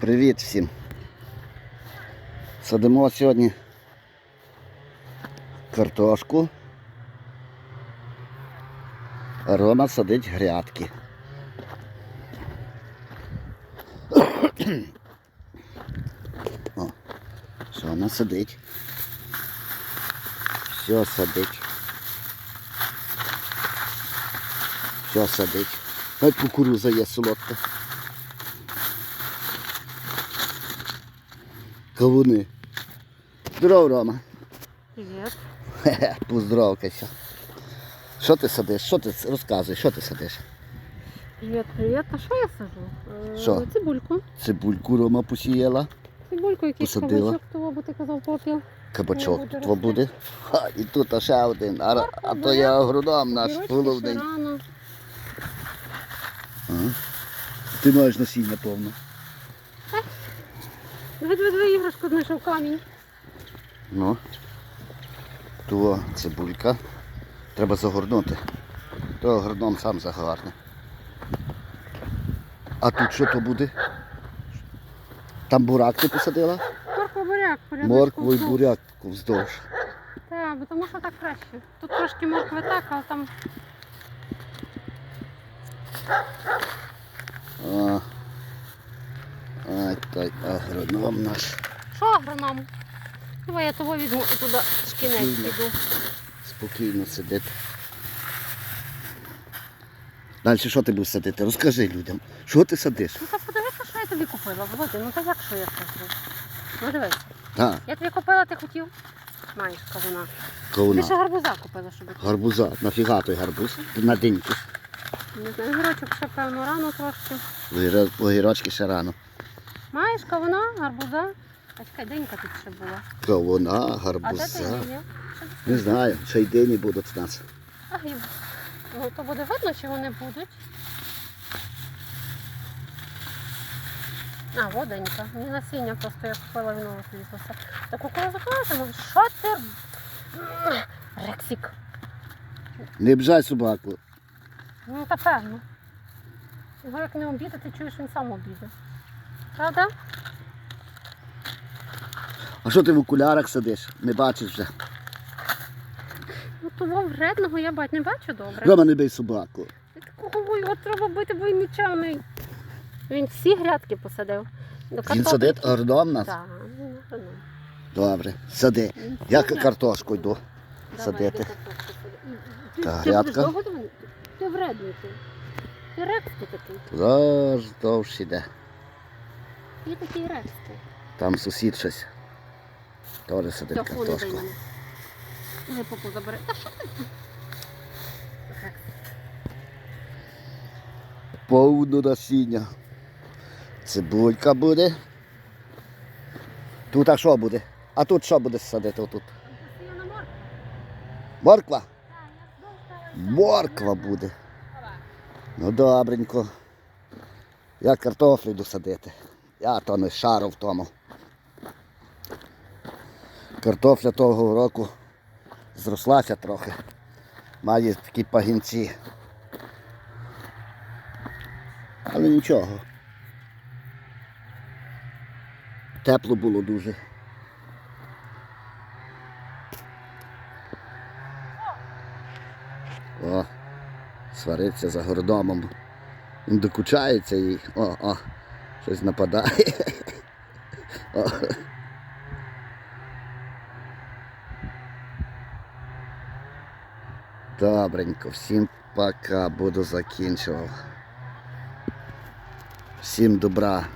Привіт всім. Садимо сьогодні картошку. Рома садить грядки. О, що вона сидить. Все садить. Все садить. Навіть кукуруза є солодка. Кавуни. Здоров, Рома. Привіт. Хе-хе, поздоровкайся. Що ти садиш? Що ти розказуй, що ти садиш? Привіт, привіт. А що я сажу? Е, Що? Цибульку. Цибульку Рома посіяла, Цибульку, якийсь Посадила. кабачок, того, бо ти казав попіл. кабачок буде тут рости. буде. Ха, і тут ще один. А, ра- а то я агроном наш Огірочки головний. рано. Ти маєш насіння повно. Диви, диви, диви, іграшку знайшов камінь. Ну. То цибулька. Треба загорнути. То агроном сам загарне. А тут що то буде? Там бурак ти посадила? Морква буряк. Моркву і буряк вздовж. Так, бо тому що так краще. Тут трошки моркви так, але там А, ай, агроном наш. що агроном? Давай я того візьму і туди шкінець Спокійно. піду. Спокійно сидить. Далі що ти будеш садити? Розкажи людям. Що ти садиш? Ну так подивися, що я тобі купила. Володя, ну так як що я сажу? Ну дивись. Так, Я тобі купила, ти хотів? Маєш кавуна. Ти ще гарбуза купила, щоб Гарбуза. Нафіга той гарбуз? На деньку. не знаю, гірочок ще певно рано трошки. Огіро- Огірочки ще рано. Маєш кавуна, гарбуза? А чекай, денька тут ще була. Кавуна, гарбуза. Не знаю, ще й дині будуть в нас. А, і- ну то буде видно, чи вони будуть. А, воденька. Мені насіння просто я купила він розлізлося. Так кукурузу класу, ну що ти? Рексік. Не бжай собаку. Ну, та певно. Його як не обіде, ти чуєш, він сам обіде. Правда? А що ти в окулярах сидиш? Не бачиш вже. Ну того вредного я бать не бачу добре. Рома, не бий собаку. Такого його треба бити, бо він всі грядки посадив. До Він садить агроном нас? Так, він агроном. Добре, сади. Я картошку йду садити. Ти- Та, ти грядка. Ти вредний ти. Ти рекський такий. Завжди йде. Ти такий рекський. Там сусід щось. Теж дай картошку. Не попу забери. Та що ти? Рекс. Повно насіння. Цибулька буде. Тут а що буде? А тут що буде садити отут? Морква? Морква буде. Ну добренько. Я картофлю йду садити. Я то не шару в тому. Картофля того року зрослася трохи. Має такі пагінці. Але нічого. Тепло було дуже. О, свариться за гордомом. Він докучається і о, о, щось нападає. О. Добренько, всім пока, буду закінчував. Всім добра.